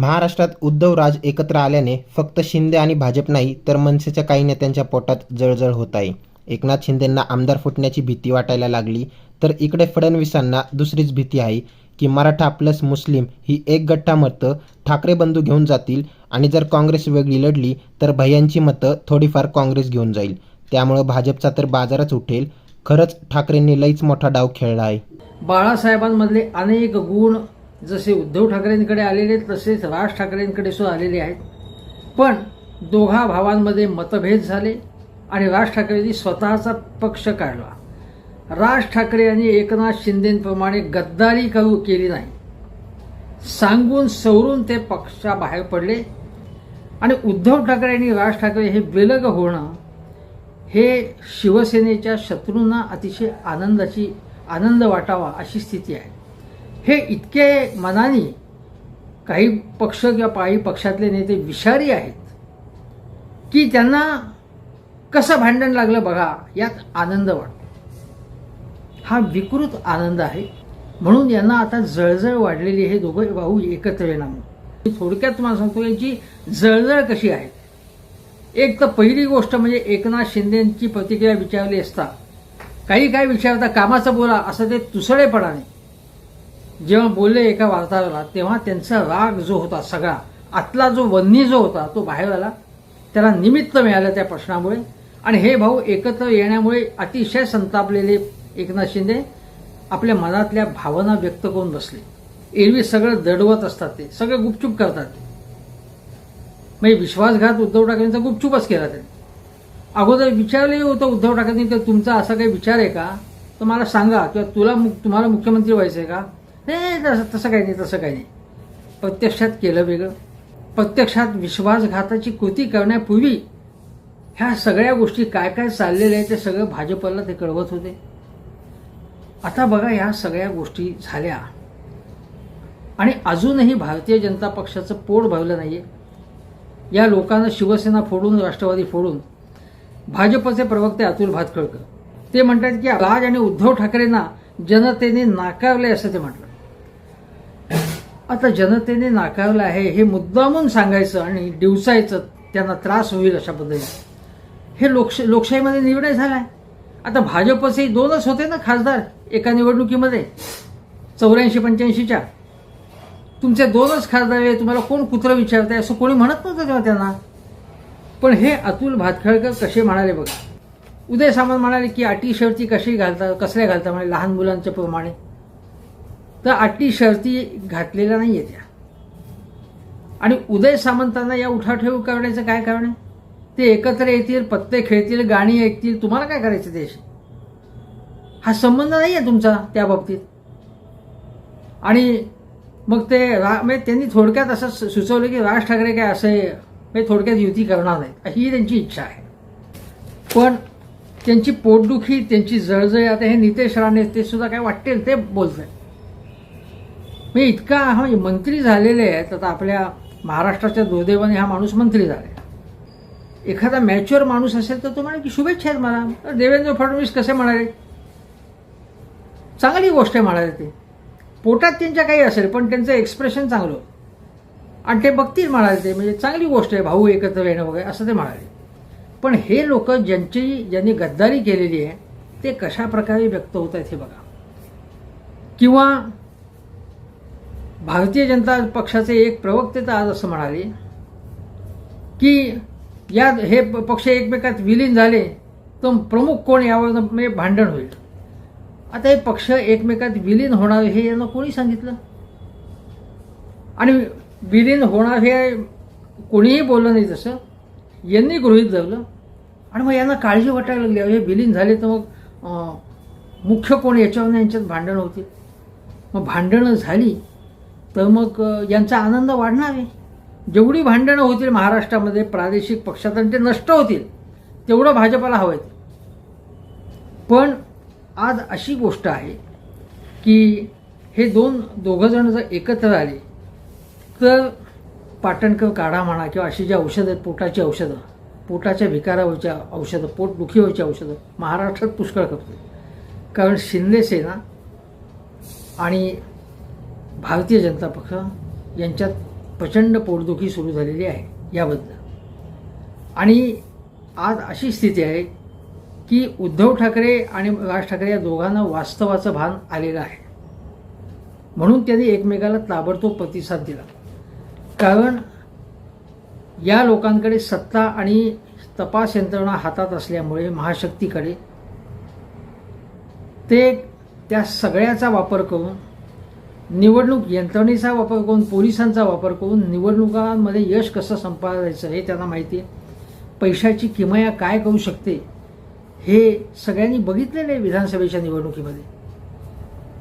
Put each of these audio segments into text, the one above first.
महाराष्ट्रात उद्धव राज एकत्र आल्याने फक्त शिंदे आणि भाजप नाही तर मनसेच्या काही नेत्यांच्या पोटात जळजळ होत आहे. एकनाथ शिंदेंना आमदार फुटण्याची भीती वाटायला लागली तर इकडे फडणवीसांना दुसरीच भीती आहे की मराठा प्लस मुस्लिम ही एक गट्टा मतं ठाकरे बंधू घेऊन जातील आणि जर काँग्रेस वेगळी लढली तर भैयांची मतं थोडीफार काँग्रेस घेऊन जाईल. त्यामुळं भाजपचा तर बाजारच उठेल. खरंच ठाकरेंनी लईच मोठा डाव खेळला आहे. बाळासाहेबांमधले अनेक गुण जसे उद्धव ठाकरेंकडे आलेले तसेच राज ठाकरेंकडे सुद्धा आलेले आहेत. पण दोघा भावांमध्ये मतभेद झाले आणि राज ठाकरेंनी स्वतःचा पक्ष काढला. राज ठाकरे यांनी एकनाथ शिंदेप्रमाणे गद्दारी करू केली नाही. सांगून सवरून ते पक्षाबाहेर पडले. आणि उद्धव ठाकरे आणि राज ठाकरे हे विलग होणं हे शिवसेनेच्या शत्रूंना अतिशय आनंदाची आनंद वाटावा अशी स्थिती आहे. हे इतके मनाने काही पक्ष किंवा काही पक्षातले नेते विषारी आहेत की त्यांना कसं भांडण लागलं बघा यात आनंद वाटतो. हा विकृत आनंद आहे. म्हणून यांना आता जळजळ वाढलेली हे दोघं भाऊ एकत्र येणार थोडक्यात तुम्हाला सांगतो यांची जळजळ कशी आहे? एक तर पहिली गोष्ट म्हणजे एकनाथ शिंदेची प्रतिक्रिया विचारली असता काही काय विचारता कामाचं बोला असं ते तुसळेपणाने जेव्हा बोलले एका वार्ताहराला तेव्हा त्यांचा राग जो होता सगळा आतला जो वन्नी जो होता तो बाहेर आला. त्याला निमित्त मिळालं त्या प्रश्नामुळे. आणि हे भाऊ एकत्र येण्यामुळे अतिशय संतापलेले एकनाथ शिंदे आपल्या मनातल्या भावना व्यक्त करून बसले. एरवी सगळं दडवत असतात ते सगळं गुपचूप करतात ते. म्हणजे विश्वासघात उद्धव ठाकरेंचा गुपचूपच केला त्यांनी. अगोदर विचारले होतं उद्धव ठाकरेंनी तर तुमचा असा काही विचार आहे का? तर मला सांगा किंवा तुला मु- तुम्हाला मुख्यमंत्री व्हायचं आहे का? नाही तसं तसं काही नाही तसं काही नाही. प्रत्यक्षात केलं वेगळं. प्रत्यक्षात विश्वासघाताची कृती करण्यापूर्वी ह्या सगळ्या गोष्टी काय काय चाललेल्या आहेत ते सगळं भाजपला ते कळवत होते. आता बघा ह्या सगळ्या गोष्टी झाल्या. आणि अजूनही भारतीय जनता पक्षाचं पोट भरलं नाही आहे या लोकांना शिवसेना फोडून राष्ट्रवादी फोडून भाजपचे प्रवक्ते अतुल भातखळकर. ते म्हणतात की राज आणि उद्धव ठाकरेंना जनतेने नाकारले असं ते म्हटलं. आता जनतेने नाकारलं आहे हे मुद्दामून सांगायचं आणि दिवसायचं त्यांना त्रास होईल अशा पद्धतीने. हे लोकश लोकशाहीमध्ये निर्णय आहे आता भाजपचे दोनच होते ना खासदार एका निवडणुकीमध्ये चौऱ्याऐंशी पंच्याऐंशीच्या. तुमचे दोनच खासदार आहे तुम्हाला कोण कुत्रं विचारताय असं कोणी म्हणत नव्हतं तेव्हा त्यांना? पण हे अतुल भातखळकर कसे म्हणाले बघा. उदय सामंत म्हणाले की अटी शेवटी कशी घालता कसल्या घालता म्हणजे लहान मुलांच्या प्रमाणे. तर अटी शर्ती घातलेल्या नाही आहेत त्या. आणि उदय सामंतांना या उठाठेव करण्याचं काय कारण आहे? ते एकत्र येतील पत्ते खेळतील गाणी ऐकतील तुम्हाला काय करायचं देश? हा संबंध नाही आहे तुमचा त्या बाबतीत. आणि मग ते रा म्हणजे त्यांनी थोडक्यात असं सुचवलं की राज ठाकरे काय असे म्हणजे थोडक्यात युती करणार नाहीत. ही त्यांची इच्छा आहे. पण त्यांची पोटदुखी त्यांची जळजळ आता हे नितेश राणे ते सुद्धा काय वाटतील ते बोलत आहेत म्हणजे इतका हा म्हणजे मंत्री झालेले आहेत. आता आपल्या महाराष्ट्राच्या दुर्दैवाने हा माणूस मंत्री झाला एखादा मॅच्युअर माणूस असेल तर तो म्हणे की शुभेच्छा आहेत मला. देवेंद्र फडणवीस कसे म्हणाले? चांगली गोष्ट आहे म्हणाले ते. पोटात त्यांच्या काही असेल पण त्यांचं एक्सप्रेशन चांगलं आणि ते बघतील म्हणाले ते म्हणजे चांगली गोष्ट आहे भाऊ एकत्र येणं वगैरे असं ते म्हणाले. पण हे लोक ज्यांची ज्यांनी गद्दारी केलेली आहे ते कशा प्रकारे व्यक्त होत आहेत हे बघा. किंवा भारतीय जनता पक्षाचे एक प्रवक्ते तर आज असं म्हणाले की या हे प- पक्ष एकमेकात विलीन झाले तर प्रमुख कोण यावर म्हणजे भांडण होईल. आता हे पक्ष एकमेकात विलीन होणार हे यांना कोणी सांगितलं? आणि विलीन होणार हे कोणीही बोललं नाही तसं. यांनी गृहीत धरलं. आणि मग यांना काळजी वाटायला लागली. हे विलीन झाले तर मग मुख्य कोण याच्यावर यांच्यात भांडणं होतील? मग भांडणं झाली. तर मग यांचा आनंद वाढणार. आहे जेवढी भांडणं होतील महाराष्ट्रामध्ये प्रादेशिक पक्षात आणि ते नष्ट होतील तेवढं भाजपाला हवं आहे. पण आज अशी गोष्ट आहे की हे दोन दोघंजण जर एकत्र आले तर पाटणकर काढा म्हणा किंवा अशी जी औषधं आहेत पोटाची औषधं पोटाच्या विकारावरच्या औषधं पोटदुखीवरची औषधं महाराष्ट्रात पुष्कळ करतो कारण शिंदे सेना आणि भारतीय जनता पक्ष यांच्यात प्रचंड पोटदुखी सुरू झालेली आहे याबद्दल. आणि आज अशी स्थिती आहे की उद्धव ठाकरे आणि राज ठाकरे या दोघांना वास्तवाचं भान आलेलं आहे. म्हणून त्यांनी एकमेकाला ताबडतोब प्रतिसाद दिला. कारण या लोकांकडे सत्ता आणि तपास यंत्रणा हातात असल्यामुळे महाशक्तीकडे ते त्या सगळ्याचा वापर करून निवडणूक यंत्रणेचा वापर करून पोलिसांचा वापर करून निवडणुकांमध्ये यश कसं संपादायचं हे त्यांना माहिती आहे. पैशाची किमया काय करू शकते हे सगळ्यांनी बघितलेलं आहे विधानसभेच्या निवडणुकीमध्ये.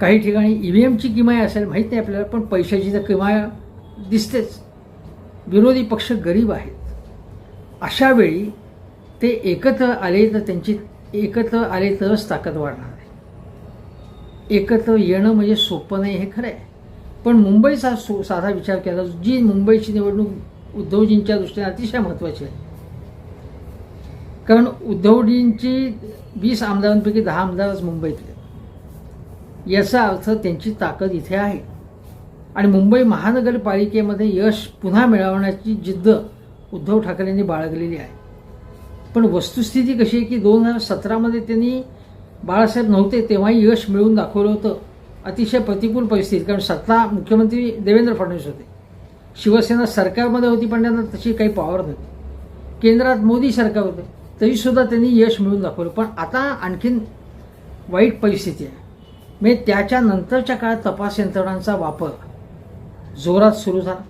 काही ठिकाणी ई व्ही एमची किमया असेल माहीत नाही आपल्याला पण पैशाची तर किमया दिसतेच. विरोधी पक्ष गरीब आहेत. अशावेळी ते एकत्र आले तर त्यांची एकत्र आले तरच ताकद वाढणार. एकत्र येणं म्हणजे सोपं नाही हे खरं आहे पण मुंबईचा सो साधा विचार केला जी मुंबईची निवडणूक उद्धवजींच्या दृष्टीने अतिशय महत्त्वाची आहे. कारण उद्धवजींची वीस आमदारांपैकी दहा आमदारच मुंबईतले याचा अर्थ त्यांची ताकद इथे आहे. आणि मुंबई महानगरपालिकेमध्ये यश पुन्हा मिळवण्याची जिद्द उद्धव ठाकरेंनी बाळगलेली आहे. पण वस्तुस्थिती कशी आहे की दोन हजार सतरामध्ये त्यांनी बाळासाहेब नव्हते तेव्हाही यश मिळवून दाखवलं होतं. अतिशय प्रतिकूल परिस्थिती कारण सत्ता मुख्यमंत्री देवेंद्र फडणवीस होते. शिवसेना सरकारमध्ये होती पण त्यांना तशी काही पॉवर नव्हती. केंद्रात मोदी सरकार होते तरीसुद्धा त्यांनी यश मिळवून दाखवलं. पण आता आणखीन वाईट परिस्थिती आहे. म्हणजे त्याच्या नंतरच्या काळात तपास यंत्रणांचा वापर जोरात सुरू झाला.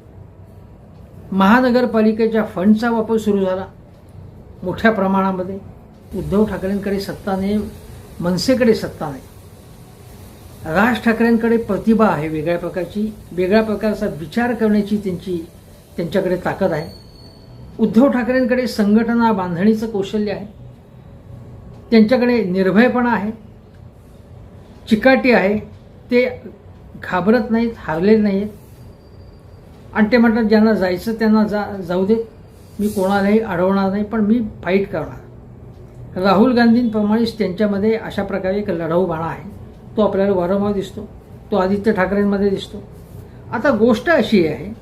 महानगरपालिकेच्या फंडचा वापर सुरू झाला. मोठ्या प्रमाणामध्ये उद्धव ठाकरेंकडे सत्ताने मनसेकडे सत्ता नाही राज ठाकरेंकडे प्रतिभा आहे वेगळ्या प्रकारची वेगळ्या प्रकारचा विचार करण्याची त्यांची त्यांच्याकडे ताकद आहे. उद्धव ठाकरेंकडे संघटना बांधणीचं कौशल्य आहे. त्यांच्याकडे निर्भयपणा आहे. चिकाटी आहे. ते घाबरत नाहीत हारले नाहीत आणि ते म्हणतात ज्यांना जायचं त्यांना जा जाऊ देत मी कोणालाही अडवणार नाही पण मी फाईट करणार. राहुल गांधींप्रमाणेच त्यांच्यामध्ये अशा प्रकारे एक लढाऊ बाणा आहे. तो आपल्याला वारंवार दिसतो. तो आदित्य ठाकरेंमध्ये दिसतो. आता गोष्ट अशी आहे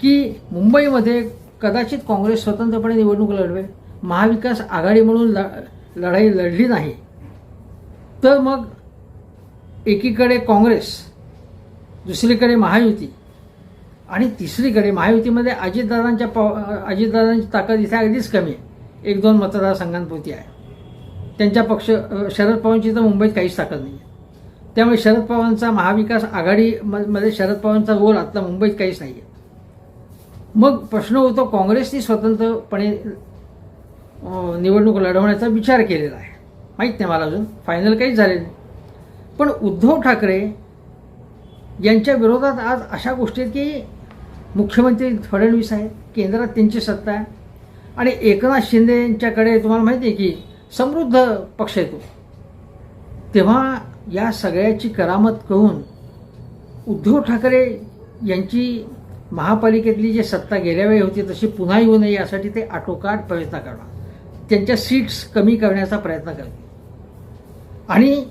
की मुंबईमध्ये कदाचित काँग्रेस स्वतंत्रपणे निवडणूक लढवेल महाविकास आघाडी म्हणून ल लढाई लढली नाही तर मग एकीकडे काँग्रेस दुसरीकडे महायुती आणि तिसरीकडे महायुतीमध्ये अजितदादांच्या प अजितदादांची ताकद इथे अगदीच कमी आहे. एक दोन मतदारसंघांपुरती आहे. त्यांच्या पक्ष शरद पवारांची तर मुंबईत काहीच ताकद नाही आहे त्यामुळे शरद पवारांचा महाविकास आघाडी म- मध्ये शरद पवारांचा रोल आता मुंबईत काहीच नाही आहे मग प्रश्न होतो काँग्रेसने स्वतंत्रपणे निवडणूक लढवण्याचा विचार केलेला आहे. माहीत नाही मला अजून. फायनल काहीच झाले नाही. पण उद्धव ठाकरे यांच्या विरोधात आज अशा गोष्टी आहेत की मुख्यमंत्री फडणवीस आहेत केंद्रात त्यांची सत्ता आहे. आणि एकनाथ शिंदे यांच्याकडे तुम्हाला माहिती आहे की समृद्ध पक्ष येतो तेव्हा या सगळ्याची करामत करून उद्धव ठाकरे यांची महापालिकेतली जी सत्ता गेल्या वेळी होती तशी पुन्हा येऊ नये यासाठी ते आटोकाट प्रयत्न करणार. त्यांच्या सीट्स कमी करण्याचा प्रयत्न करतील. आणि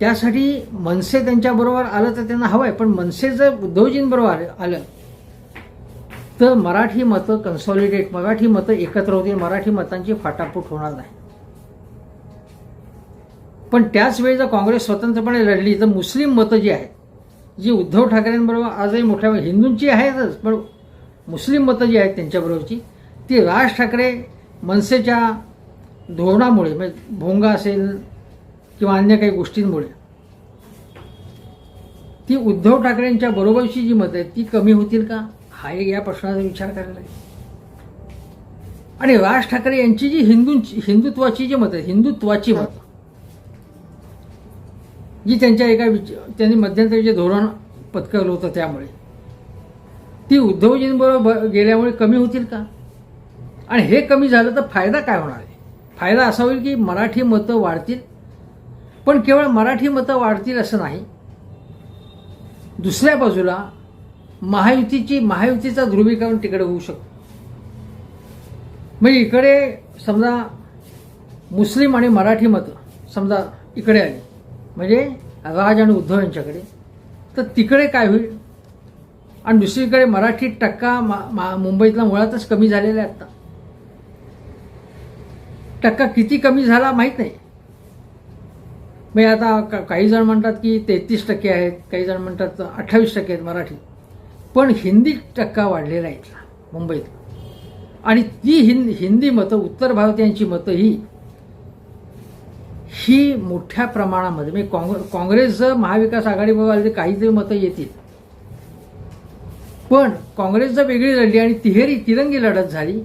त्यासाठी मनसे त्यांच्याबरोबर आलं तर त्यांना हवं आहे पण मनसे जर उद्धवजींबरोबर आलं तर मराठी मतं कन्सॉलिडेट मराठी मतं एकत्र होतील मराठी मतांची फाटाफूट होणार नाही. पण त्याच वेळी जर काँग्रेस स्वतंत्रपणे लढली तर मुस्लिम मतं जी आहेत जी उद्धव ठाकरेंबरोबर आजही मोठ्या हिंदूंची आहेतच पण मुस्लिम मतं जी आहेत त्यांच्याबरोबरची ती राज ठाकरे मनसेच्या धोरणामुळे म्हणजे भोंगा असेल किंवा अन्य काही गोष्टींमुळे ती उद्धव ठाकरेंच्या बरोबरची जी मतं आहेत ती कमी होतील का? हा एक या प्रश्नाचा विचार करायला आणि राज ठाकरे यांची जी हिंदूंची हिंदुत्वाची जी मतं आहेत हिंदुत्वाची मतं जी त्यांच्या एका विच त्यांनी मध्यंतरी जे धोरण पत्करलं होतं त्यामुळे. ती उद्धवजींबरोबर ब- गेल्यामुळे कमी होतील का? आणि हे कमी झालं तर फायदा काय होणार आहे? फायदा असा होईल की मराठी मतं वाढतील. पण केवळ मराठी मतं वाढतील असं नाही. दुसऱ्या बाजूला महायुतीची महायुतीचा ध्रुवीकरण तिकडे होऊ शकतो. म्हणजे इकडे समजा मुस्लिम आणि मराठी मतं समजा इकडे आली. म्हणजे राज आणि उद्धव यांच्याकडे. तर तिकडे काय होईल? आणि दुसरीकडे मराठी टक्का मा- मा- मुंबईतला मुळातच कमी झालेला आहे आता. टक्का किती कमी झाला माहीत नाही. म्हणजे आता काही जण म्हणतात की तेहतीस टक्के आहेत काही जण म्हणतात अठ्ठावीस टक्के आहेत मराठी. पण हिंदी टक्का वाढलेला आहे इथला मुंबईत. आणि ती हिंद हिंदी मतं उत्तर भारतीयांची मतं ही ही मोठ्या प्रमाणामध्ये म्हणजे काँग्रे काँग्रेस जर महाविकास आघाडीबरोबर आले तर काहीतरी मतं येतील. पण काँग्रेस जर वेगळी लढली आणि तिहेरी तिरंगी लढत झाली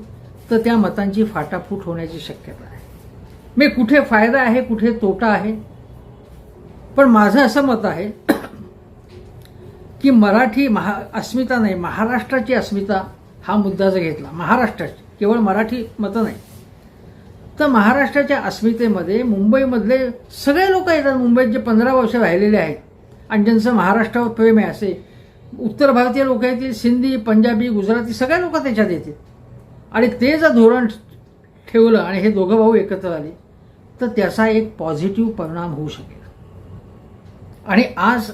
तर त्या मतांची फाटाफूट होण्याची शक्यता आहे. म्हणजे कुठे फायदा आहे कुठे तोटा आहे पण माझं असं मत आहे की मराठी महा अस्मिता नाही महाराष्ट्राची अस्मिता हा मुद्दा जर घेतला महाराष्ट्राची केवळ मराठी मतं नाही तर महाराष्ट्राच्या अस्मितेमध्ये मुंबईमधले सगळे लोक येतात. मुंबईत जे पंधरा वर्ष राहिलेले आहेत आणि ज्यांचं महाराष्ट्रावर प्रेम आहे असे उत्तर भारतीय लोक येतील सिंधी पंजाबी गुजराती सगळे लोक त्याच्यात येतील. आणि ते जर धोरण ठेवलं आणि हे दोघं भाऊ एकत्र आले तर त्याचा एक पॉझिटिव्ह परिणाम होऊ शकेल. आणि आज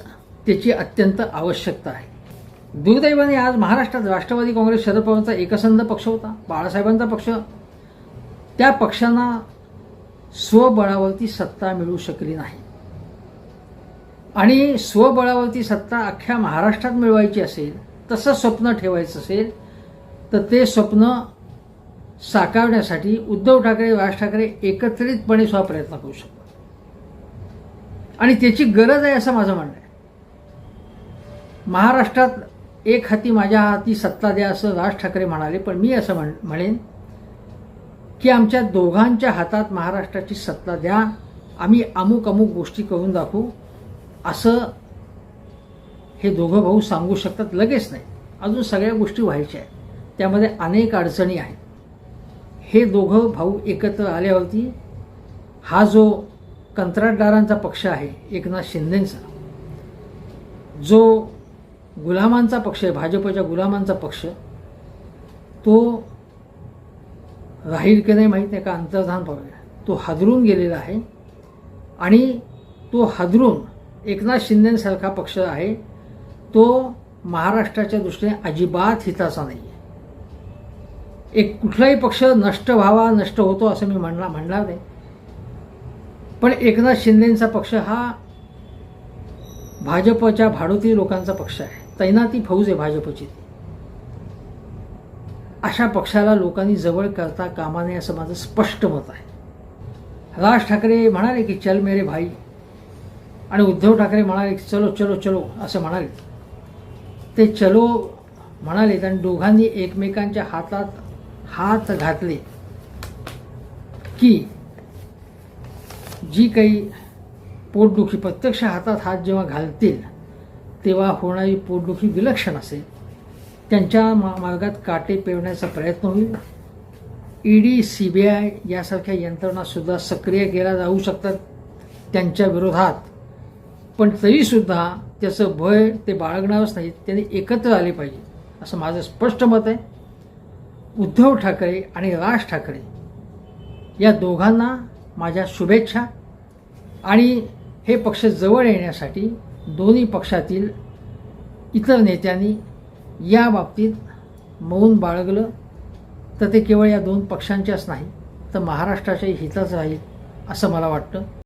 त्याची अत्यंत आवश्यकता आहे. दुर्दैवाने आज महाराष्ट्रात राष्ट्रवादी काँग्रेस शरद पवारांचा एकसंध पक्ष होता बाळासाहेबांचा पक्ष त्या पक्षांना स्वबळावरती सत्ता मिळू शकली नाही. आणि स्वबळावरती सत्ता अख्ख्या महाराष्ट्रात मिळवायची असेल तसं स्वप्न ठेवायचं असेल तर ते स्वप्न साकारण्यासाठी उद्धव ठाकरे राज ठाकरे एकत्रितपणे सुद्धा प्रयत्न करू शकतात. आणि त्याची गरज आहे असं माझं म्हणणं आहे. महाराष्ट्रात एक हाती माझ्या हाती सत्ता द्या असं राज ठाकरे म्हणाले पण मी असं म्हण म्हणेन की आमच्या दोघांच्या हातात महाराष्ट्राची सत्ता द्या. आम्ही अमुक अमुक गोष्टी करून दाखवू. असं हे दोघं भाऊ सांगू शकतात लगेच नाही. अजून सगळ्या गोष्टी व्हायच्या आहेत. त्यामध्ये अनेक अडचणी आहेत. हे दोघं भाऊ एकत्र आल्यावरती हा जो कंत्राटदारांचा पक्ष आहे एकनाथ शिंदेंचा जो गुलामांचा पक्ष आहे भाजपच्या गुलामांचा पक्ष तो राहील की नाही माहीत नाही का अंतर्धान पाहूया. तो हादरून गेलेला आहे आणि तो हादरून एकनाथ शिंदेसारखा पक्ष आहे. तो महाराष्ट्राच्या दृष्टीने अजिबात हिताचा नाही आहे एक कुठलाही पक्ष नष्ट व्हावा नष्ट होतो असं मी म्हणणार म्हणणार नाही. पण एकनाथ शिंदेचा पक्ष हा भाजपच्या भाडोती लोकांचा पक्ष आहे. तैनाती फौज आहे भाजपची अशा पक्षाला लोकांनी जवळ करता कामा नये असं माझं स्पष्ट मत आहे. राज ठाकरे म्हणाले की चल मेरे भाई. आणि उद्धव ठाकरे म्हणाले की चलो चलो चलो असं म्हणाले. ते चलो म्हणाले आणि दोघांनी एकमेकांच्या हातात हात घातले की जी काही पोटदुखी प्रत्यक्ष हातात हात जेव्हा घालतील तेव्हा होणारी पोटदुखी विलक्षण असेल. त्यांच्या मा मार्गात काटे पेवण्याचा प्रयत्न होईल. ईडी सी बी आय यासारख्या यंत्रणासुद्धा सक्रिय केल्या जाऊ शकतात त्यांच्या विरोधात. पण तरीसुद्धा त्याचं भय ते बाळगणारच नाही त्यांनी एकत्र आले पाहिजे असं माझं स्पष्ट मत आहे. उद्धव ठाकरे आणि राज ठाकरे या दोघांना माझ्या शुभेच्छा. आणि हे पक्ष जवळ येण्यासाठी दोन्ही पक्षातील इतर नेत्यांनी या बाबतीत मौन बाळगलं तर ते केवळ या दोन पक्षांच्याच नाही तर महाराष्ट्राच्याही हिताचं राहील असं मला वाटतं.